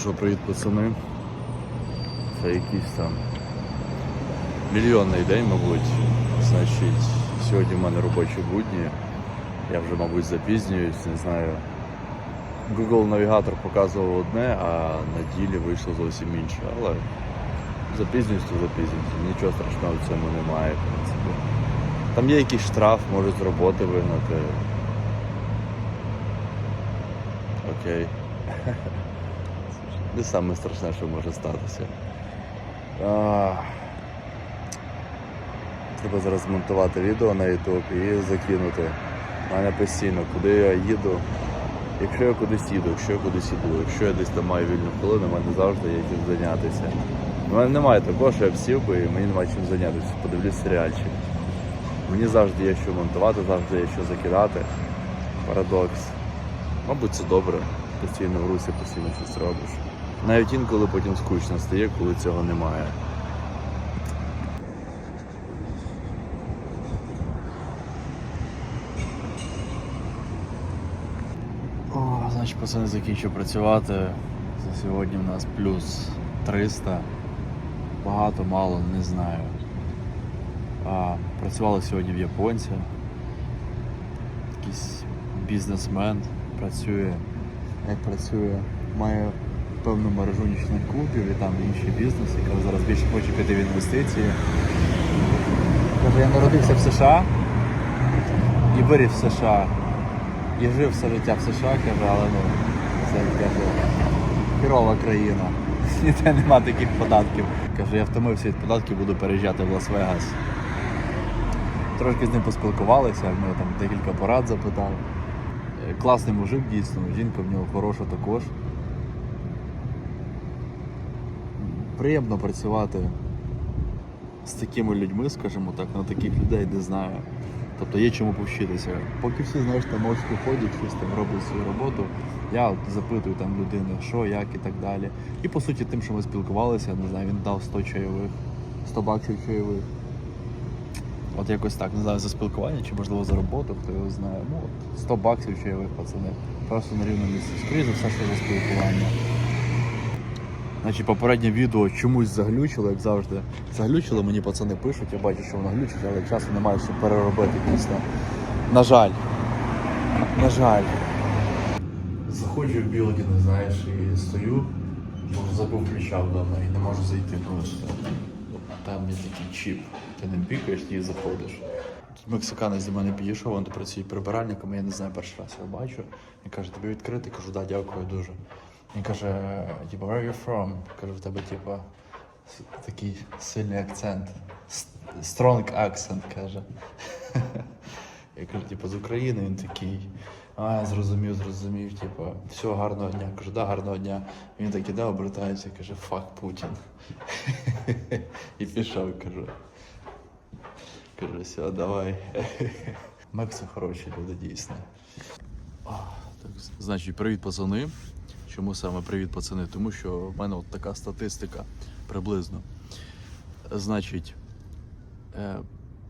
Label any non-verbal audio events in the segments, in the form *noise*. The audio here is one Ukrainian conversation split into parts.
що, привіт, пацани. Це якийсь там мільйонний день, мабуть. Значить, сьогодні в мене робочі будні. Я вже, мабуть, запізнююсь, не знаю. Google навігатор показував одне, а на ділі вийшло зовсім інше. Але запізнююсь, то запізнююсь. Нічого страшного в цьому немає, в принципі. Там є якийсь штраф, можуть з роботи вигнати. Окей. *laughs* Не саме страшне, що може статися. А, Треба зараз змонтувати відео на YouTube і закинути. У мене постійно, куди я їду. Якщо я кудись їду, якщо я кудись їду, якщо я десь там маю вільну хвилину, в мене завжди є чим зайнятися. У мене немає такого, що я б би і мені немає чим зайнятися. Подивлюсь серіальчик. Мені завжди є що монтувати, завжди є що закидати. Парадокс. Мабуть, це добре. Постійно в русі, постійно щось робиш. Навіть інколи потім скучно стає, коли цього немає. О, значить, пацани закінчив працювати. За сьогодні в нас плюс 300. Багато, мало, не знаю. А, працювали сьогодні в японця. Якийсь бізнесмен працює. Як працює, має певну мережу нічних клубів і там інший бізнес, який зараз більше хоче піти в інвестиції. Каже, я народився в США і виріс в США. І жив все життя в США, каже, але ну, це каже, хірова країна. *laughs* Ніде нема таких податків. Каже, я втомився від податків, буду переїжджати в Лас-Вегас. Трошки з ним поспілкувалися, в нього там декілька порад запитав. Е, Класний мужик дійсно, жінка в нього хороша також. Приємно працювати з такими людьми, скажімо так, на таких людей не знаю. Тобто є чому повчитися. Поки всі знаєш, там мовчки ходять, щось там роблять свою роботу. Я от запитую там людини, що, як і так далі. І по суті, тим, що ми спілкувалися, не знаю, він дав 100 чайових, 100 баксів чайових. От якось так, не знаю, за спілкування чи можливо за роботу, хто його знає. Ну, от 100 баксів чайових, пацани. Просто на рівному місці. Скоріше за все, що за спілкування. Значить, попереднє відео чомусь заглючило, як завжди. Заглючило, мені пацани пишуть, я бачу, що воно глючить, але часу немає, щоб переробити дійсно. На жаль. На жаль. Заходжу в білдінг, знаєш, і стою, бо забув ключа вдома і не можу зайти просто. Там є такий чіп. Ти не пікаєш і заходиш. Тут мексиканець до мене підійшов, він працює прибиральником, я не знаю, перший раз його бачу. Він каже, тобі відкрити? Кажу, да, дякую дуже. Він каже, типу, where are you from? Кажу, в тебе, типу, такий сильний акцент. Strong accent, каже. *laughs* Я кажу, типу, з України він такий. А, зрозумів, зрозумів, типу, все, гарного дня. Кажу, да, гарного дня. Він так іде, обертається, каже, фак Путін. *laughs* І пішов, кажу. Кажу, все, давай. *laughs* Мекси хороші люди, дійсно. Значить, привіт, пацани. Чому саме привіт, пацани? Тому що в мене от така статистика приблизно. Значить, е,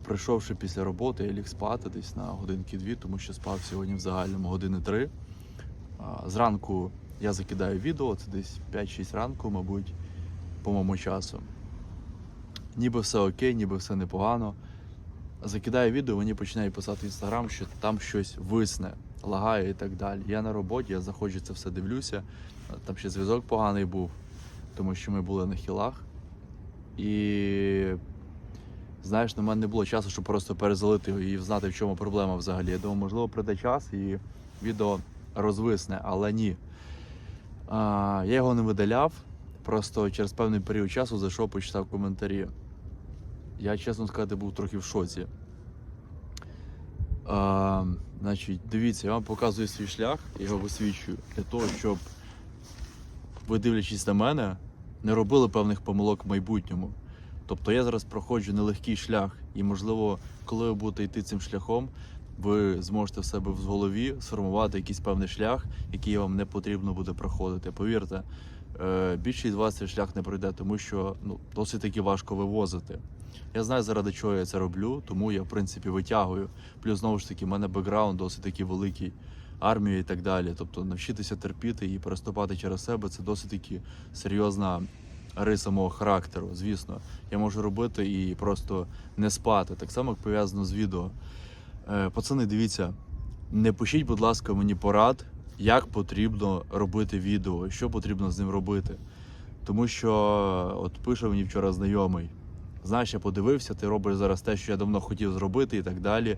прийшовши після роботи, я ліг спати десь на годинки дві, тому що спав сьогодні в загальному години три. Зранку я закидаю відео, це десь 5-6 ранку, мабуть, по моєму часу. Ніби все окей, ніби все непогано. Закидаю відео, мені починає писати інстаграм, що там щось висне, лагає і так далі. Я на роботі, я заходжу це все дивлюся. Там ще зв'язок поганий був, тому що ми були на хілах. І знаєш, на мене не було часу, щоб просто перезалити його і знати, в чому проблема взагалі. Я думав, можливо, прийде час і відео розвисне, але ні. А, я його не видаляв, просто через певний період часу зайшов, почитав коментарі. Я, чесно сказати, був трохи в шоці. А, значить, дивіться, я вам показую свій шлях, я його висвічую для того, щоб ви, дивлячись на мене, не робили певних помилок в майбутньому. Тобто я зараз проходжу нелегкий шлях, і, можливо, коли ви будете йти цим шляхом, ви зможете в себе в голові сформувати якийсь певний шлях, який вам не потрібно буде проходити. Повірте, е, більшість з вас цей шлях не пройде, тому що ну, досить таки важко вивозити. Я знаю, заради чого я це роблю, тому я, в принципі, витягую. Плюс, знову ж таки, в мене бекграунд досить таки великий армію і так далі. Тобто навчитися терпіти і переступати через себе це досить таки серйозна риса мого характеру. Звісно, я можу робити і просто не спати. Так само, як пов'язано з відео. Е, Пацани, дивіться, не пишіть, будь ласка, мені порад, як потрібно робити відео, що потрібно з ним робити. Тому що от пише мені вчора знайомий. Знаєш, я подивився, ти робиш зараз те, що я давно хотів зробити і так далі.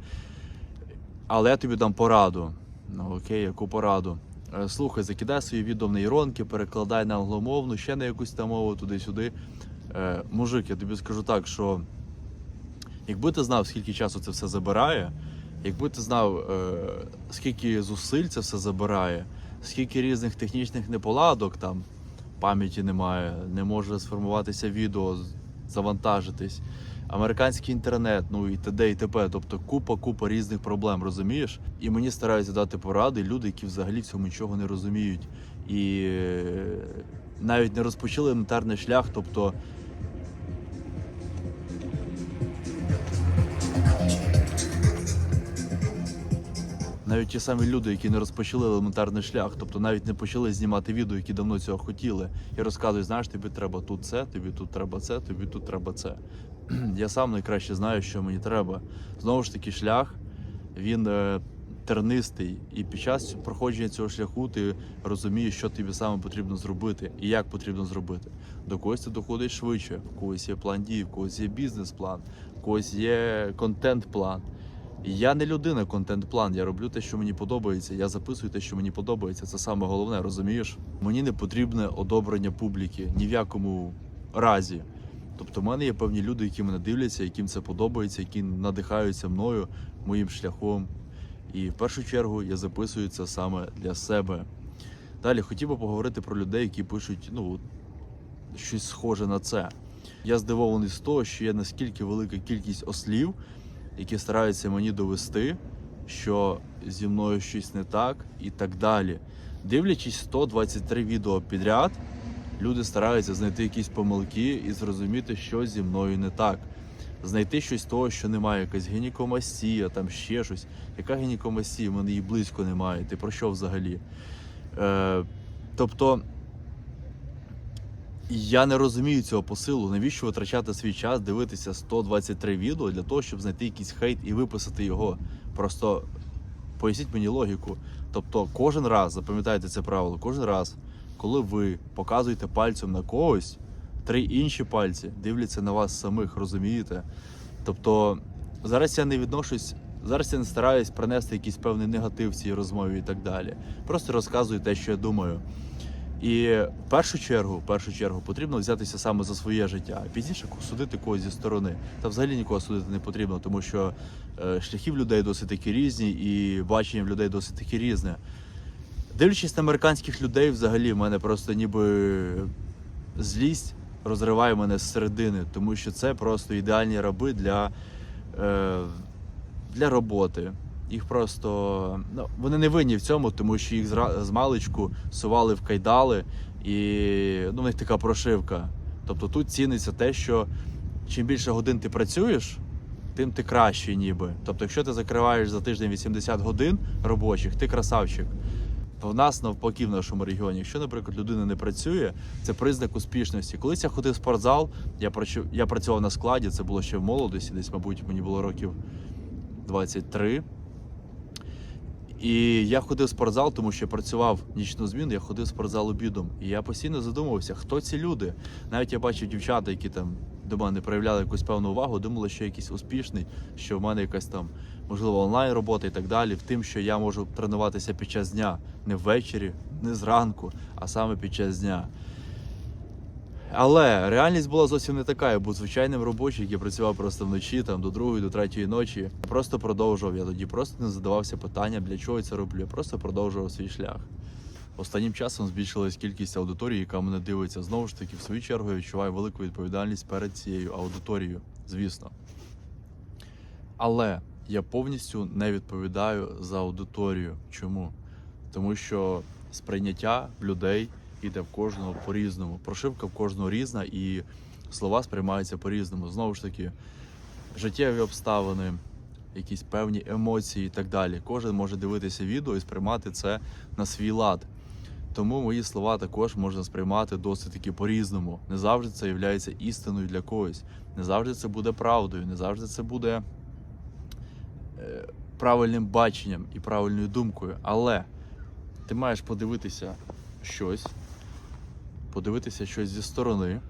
Але я тобі дам пораду. Ну окей, яку пораду? Е, Слухай, закидай свої відео в нейронки, перекладай на англомовну, ще на якусь там мову туди-сюди. Е, мужик, я тобі скажу так, що якби ти знав, скільки часу це все забирає, якби ти знав, е, скільки зусиль це все забирає, скільки різних технічних неполадок там, пам'яті немає, не може сформуватися відео, завантажитись, американський інтернет, ну і т.д. і т.п. Тобто купа, купа різних проблем, розумієш? І мені стараються дати поради люди, які взагалі в цьому нічого не розуміють. І е, навіть не розпочали елементарний шлях, тобто. Навіть ті самі люди, які не розпочали елементарний шлях, тобто навіть не почали знімати відео, які давно цього хотіли, і розказують, знаєш, тобі треба тут це, тобі тут треба це, тобі тут треба це. *clears throat* Я сам найкраще знаю, що мені треба. Знову ж таки, шлях він е, тернистий, і під час проходження цього шляху ти розумієш, що тобі саме потрібно зробити і як потрібно зробити. До когось ти доходиш швидше, в когось є план дій, в когось є бізнес-план, в когось є контент-план. Я не людина, контент-план. Я роблю те, що мені подобається. Я записую те, що мені подобається. Це саме головне, розумієш? Мені не потрібне одобрення публіки ні в якому разі. Тобто, в мене є певні люди, які мене дивляться, яким це подобається, які надихаються мною, моїм шляхом. І в першу чергу я записую це саме для себе. Далі хотів би поговорити про людей, які пишуть ну, щось схоже на це. Я здивований з того, що є наскільки велика кількість ослів, які стараються мені довести, що зі мною щось не так і так далі. Дивлячись 123 відео підряд, люди стараються знайти якісь помилки і зрозуміти, що зі мною не так. Знайти щось того, що немає, якась гінекомастія, там ще щось. Яка гінекомастія? У мене її близько немає. Ти про що взагалі? Е, тобто. Я не розумію цього посилу. Навіщо витрачати свій час, дивитися 123 відео для того, щоб знайти якийсь хейт і виписати його. Просто поясніть мені логіку. Тобто, кожен раз, запам'ятайте це правило, кожен раз, коли ви показуєте пальцем на когось, три інші пальці дивляться на вас самих, розумієте? Тобто, зараз я не відношусь. Зараз я не стараюсь принести якийсь певний негатив в цій розмові і так далі. Просто розказую те, що я думаю. І в першу чергу, в першу чергу, потрібно взятися саме за своє життя, а пізніше судити когось зі сторони. Та взагалі нікого судити не потрібно, тому що е, шляхи людей досить таки різні, і бачення в людей досить таки різне. Дивлячись на американських людей, взагалі в мене просто ніби злість розриває мене зсередини, тому що це просто ідеальні раби для, е, для роботи. Їх просто ну, вони не винні в цьому, тому що їх з маличку сували в кайдали, і ну, в них така прошивка. Тобто тут ціниться те, що чим більше годин ти працюєш, тим ти кращий ніби. Тобто, якщо ти закриваєш за тиждень 80 годин робочих, ти красавчик. В нас навпаки в нашому регіоні, якщо, наприклад, людина не працює, це признак успішності. Колись я ходив в спортзал, я працю- я працював на складі, це було ще в молодості, десь, мабуть, мені було років 23. І я ходив в спортзал, тому що працював нічну зміну, я ходив в спортзал обідом. І я постійно задумувався, хто ці люди. Навіть я бачив дівчата, які там до мене проявляли якусь певну увагу, думали, що я якийсь успішний, що в мене якась там, можливо, онлайн робота і так далі. В тим, що я можу тренуватися під час дня, не ввечері, не зранку, а саме під час дня. Але реальність була зовсім не така. Я був звичайним робочим, який працював просто вночі, там до другої, до третьої ночі. Просто продовжував. Я тоді просто не задавався питанням, для чого я це роблю. Я просто продовжував свій шлях. Останнім часом збільшилась кількість аудиторії, яка мене дивиться. Знову ж таки, в свою чергу я відчуваю велику відповідальність перед цією аудиторією, звісно. Але я повністю не відповідаю за аудиторію. Чому? Тому що сприйняття людей іде в кожного по-різному. Прошивка в кожного різна, і слова сприймаються по-різному. Знову ж таки, життєві обставини, якісь певні емоції і так далі. Кожен може дивитися відео і сприймати це на свій лад. Тому мої слова також можна сприймати досить таки по-різному. Не завжди це є істиною для когось, не завжди це буде правдою, не завжди це буде е, правильним баченням і правильною думкою. Але ти маєш подивитися щось, подивитися щось зі сторони,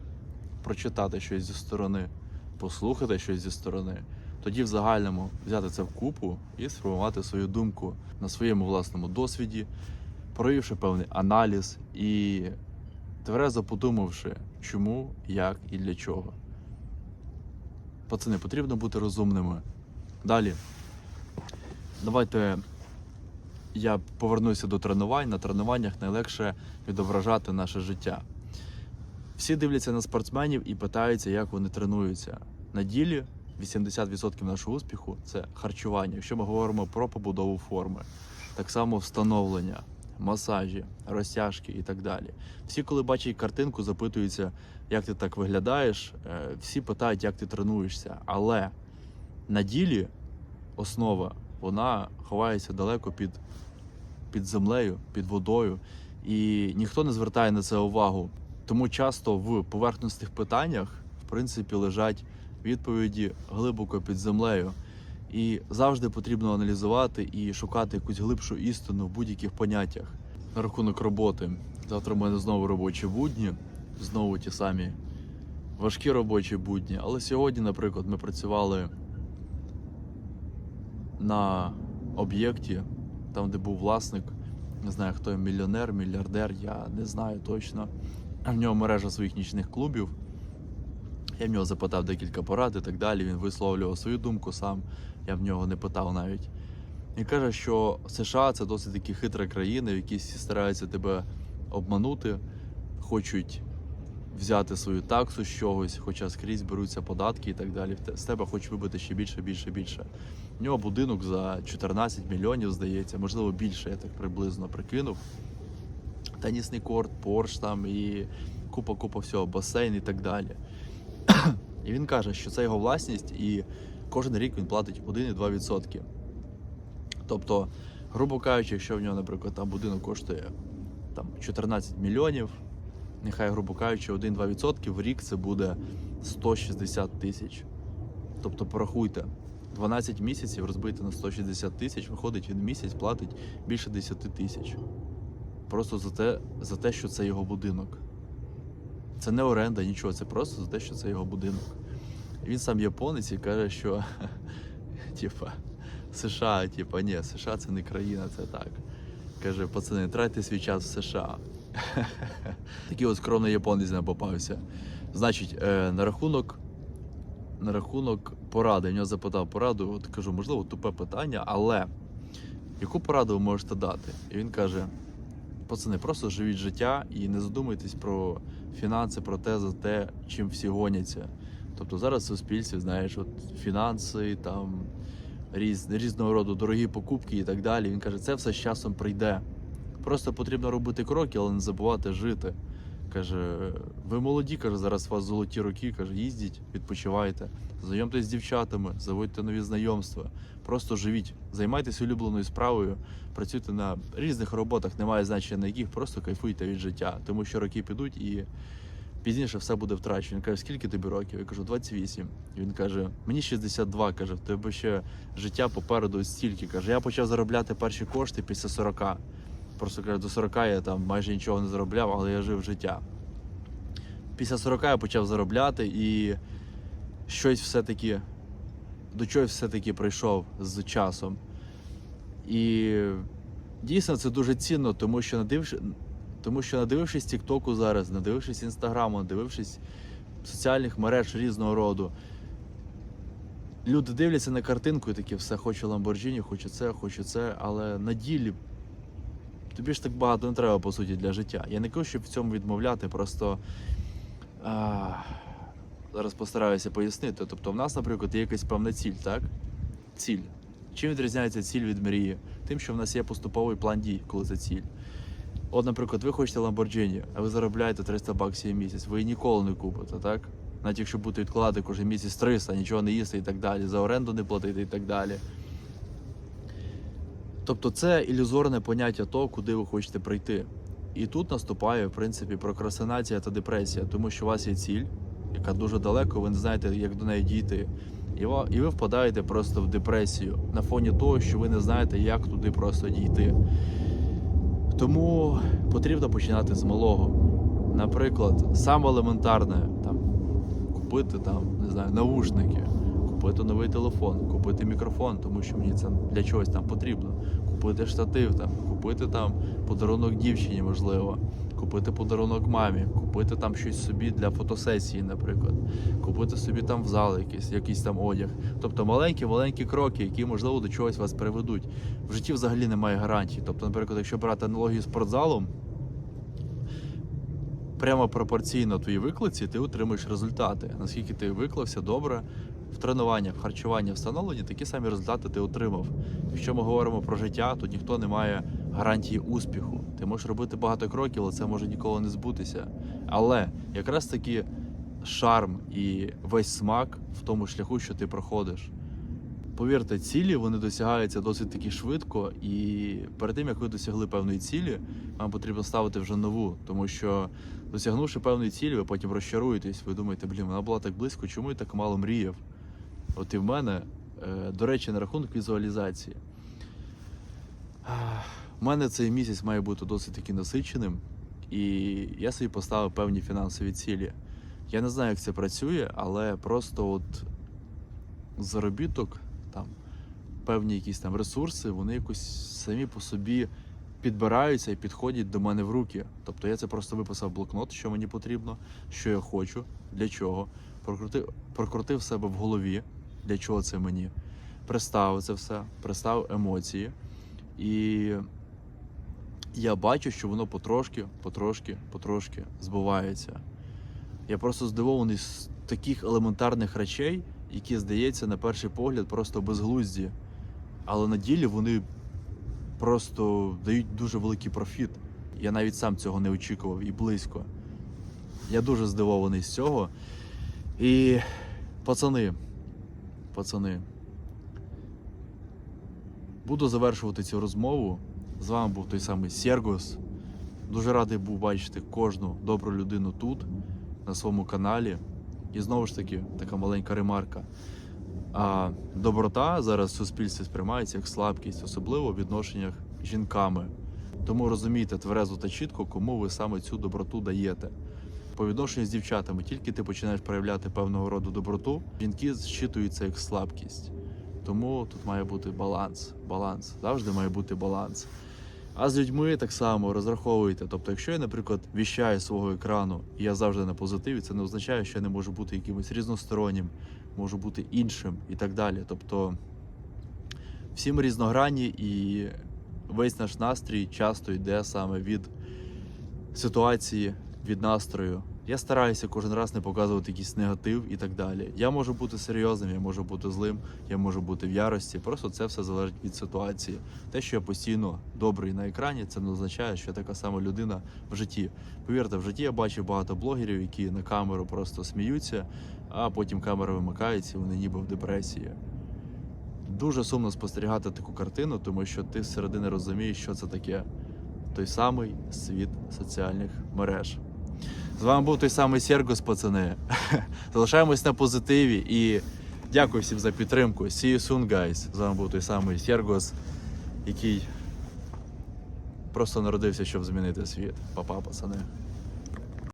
прочитати щось зі сторони, послухати щось зі сторони. Тоді в загальному взяти це в купу і сформувати свою думку на своєму власному досвіді, провівши певний аналіз і тверезо подумавши, чому, як і для чого. Пацани, потрібно бути розумними. Далі. Давайте я повернуся до тренувань. На тренуваннях найлегше відображати наше життя. Всі дивляться на спортсменів і питаються, як вони тренуються. На ділі 80% нашого успіху це харчування. Якщо ми говоримо про побудову форми, так само встановлення, масажі, розтяжки і так далі. Всі, коли бачать картинку, запитуються, як ти так виглядаєш. Е, Всі питають, як ти тренуєшся. Але на ділі основа вона ховається далеко під, під землею, під водою, і ніхто не звертає на це увагу. Тому часто в поверхностних питаннях, в принципі, лежать відповіді глибоко під землею. І завжди потрібно аналізувати і шукати якусь глибшу істину в будь-яких поняттях. На рахунок роботи. Завтра в мене знову робочі будні, знову ті самі важкі робочі будні. Але сьогодні, наприклад, ми працювали на об'єкті, там, де був власник, не знаю, хто він, мільйонер, мільярдер, я не знаю точно. В нього мережа своїх нічних клубів. Я в нього запитав декілька порад і так далі. Він висловлював свою думку сам. Я в нього не питав навіть. Він каже, що США це досить таки хитра країна, в якій стараються тебе обманути, хочуть взяти свою таксу з чогось, хоча скрізь беруться податки і так далі. З тебе хочуть вибити ще більше, більше, більше. У нього будинок за 14 мільйонів, здається, можливо, більше, я так приблизно прикинув. Тенісний корт, порш там і купа-купа всього, басейн і так далі. І він каже, що це його власність, і кожен рік він платить 1,2%. Тобто, грубо кажучи, якщо в нього, наприклад, там будинок коштує там, 14 мільйонів, нехай, грубо кажучи, 1-2% в рік це буде 160 тисяч. Тобто, порахуйте, 12 місяців розбити на 160 тисяч, виходить, він місяць платить більше 10 тисяч. Просто за те, за те, що це його будинок. Це не оренда, нічого, це просто за те, що це його будинок. Він сам японець і каже, що *laughs* типа, США, типа, ні, США це не країна, це так. Каже, пацани, тратьте свій час в США. *laughs* Такий от скромний японець не попався. Значить, е, на рахунок на рахунок поради. Я нього запитав пораду, от кажу, можливо, тупе питання, але яку пораду ви можете дати? І він каже: пацани, просто живіть життя і не задумуйтесь про фінанси, про те, за те, чим всі гоняться. Тобто зараз в суспільстві, знаєш, от фінанси, там різ, різного роду дорогі покупки і так далі. Він каже, це все з часом прийде. Просто потрібно робити кроки, але не забувати жити. Каже, ви молоді, каже, зараз у вас золоті роки, каже, їздіть, відпочивайте, знайомтесь з дівчатами, заводьте нові знайомства. Просто живіть, займайтесь улюбленою справою, працюйте на різних роботах, немає значення на яких, просто кайфуйте від життя, тому що роки підуть і пізніше все буде втрачено. Він каже, скільки тобі років? Я кажу, 28. Він каже, мені 62, каже, в тебе ще життя попереду стільки. Каже, я почав заробляти перші кошти після 40. Просто каже, до 40 я там майже нічого не заробляв, але я жив життя. Після 40 я почав заробляти і щось все-таки до чогось все-таки прийшов з часом. І дійсно це дуже цінно, тому що надививши, тому що надивившись Тіктоку зараз, надивившись інстаграму, надивившись соціальних мереж різного роду, люди дивляться на картинку і такі все, хочу Ламборджині, хочу це, хочу це, але на ділі тобі ж так багато не треба, по суті, для життя. Я не кажу, щоб в цьому відмовляти, просто а, зараз постараюся пояснити. Тобто, в нас, наприклад, є якась певна ціль, так? Ціль. Чим відрізняється ціль від мрії? Тим, що в нас є поступовий план дій, коли це ціль. От, наприклад, ви хочете Lamborghini, а ви заробляєте 300 баксів в місяць, ви її ніколи не купите, так? навіть якщо будете відкладати кожен місяць 300, нічого не їсти і так далі, за оренду не платити і так далі. Тобто це ілюзорне поняття того, куди ви хочете прийти. І тут наступає, в принципі, прокрастинація та депресія, тому що у вас є ціль, яка дуже далеко, ви не знаєте, як до неї дійти. І ви впадаєте просто в депресію на фоні того, що ви не знаєте, як туди просто дійти. Тому потрібно починати з малого. Наприклад, саме елементарне там, купити там, не знаю, навушники, купити новий телефон, купити мікрофон, тому що мені це для чогось там потрібно. Купити штатив, там, купити там подарунок дівчині, можливо, купити подарунок мамі, купити там щось собі для фотосесії, наприклад, купити собі там в зал якийсь, якийсь там одяг. Тобто маленькі-маленькі кроки, які можливо до чогось вас приведуть. В житті взагалі немає гарантій. Тобто, наприклад, якщо брати аналогію з спортзалом, прямо пропорційно твоїй виклиці ти отримуєш результати. Наскільки ти виклався добре в тренуваннях, в харчуванні встановлені, такі самі результати ти отримав. Якщо ми говоримо про життя, то ніхто не має гарантії успіху. Ти можеш робити багато кроків, але це може ніколи не збутися. Але якраз таки шарм і весь смак в тому шляху, що ти проходиш. Повірте, цілі вони досягаються досить таки швидко, і перед тим як ви досягли певної цілі, вам потрібно ставити вже нову, тому що досягнувши певної цілі, ви потім розчаруєтесь. Ви думаєте, блін, вона була так близько, чому я так мало мріяв? От і в мене, е, до речі, на рахунок візуалізації. У мене цей місяць має бути досить таки насиченим, і я собі поставив певні фінансові цілі. Я не знаю, як це працює, але просто от заробіток, там, певні якісь там ресурси, вони якось самі по собі підбираються і підходять до мене в руки. Тобто я це просто виписав в блокнот, що мені потрібно, що я хочу, для чого. Прокрутив, прокрутив себе в голові, для чого це мені. Представив це все, представив емоції. І я бачу, що воно потрошки, потрошки, потрошки збувається. Я просто здивований з таких елементарних речей, які, здається, на перший погляд просто безглузді. Але на ділі вони просто дають дуже великий профіт. Я навіть сам цього не очікував і близько. Я дуже здивований з цього. І пацани, пацани, буду завершувати цю розмову. З вами був той самий Сергос. Дуже радий був бачити кожну добру людину тут, на своєму каналі. І знову ж таки, така маленька ремарка. А доброта зараз в суспільстві сприймається як слабкість, особливо в відношеннях з жінками. Тому розумійте тверезо та чітко, кому ви саме цю доброту даєте. По відношенню з дівчатами, тільки ти починаєш проявляти певного роду доброту, жінки зчитуються як слабкість. Тому тут має бути баланс. Баланс. Завжди має бути баланс. А з людьми так само розраховуйте. Тобто, якщо я, наприклад, віщаю свого екрану, і я завжди на позитиві, це не означає, що я не можу бути якимось різностороннім, можу бути іншим і так далі. Тобто всі ми різногранні, і весь наш настрій часто йде саме від ситуації, від настрою. Я стараюся кожен раз не показувати якийсь негатив і так далі. Я можу бути серйозним, я можу бути злим, я можу бути в ярості. Просто це все залежить від ситуації. Те, що я постійно добрий на екрані, це не означає, що я така сама людина в житті. Повірте, в житті я бачив багато блогерів, які на камеру просто сміються, а потім камера вимикається, і вони ніби в депресії. Дуже сумно спостерігати таку картину, тому що ти зсередини розумієш, що це таке. Той самий світ соціальних мереж. З вами був той самий Сергос, пацани. *laughs* Залишаємось на позитиві і дякую всім за підтримку. See you soon, guys. З вами був той самий Сергос, який просто народився, щоб змінити світ. Па-па, пацани.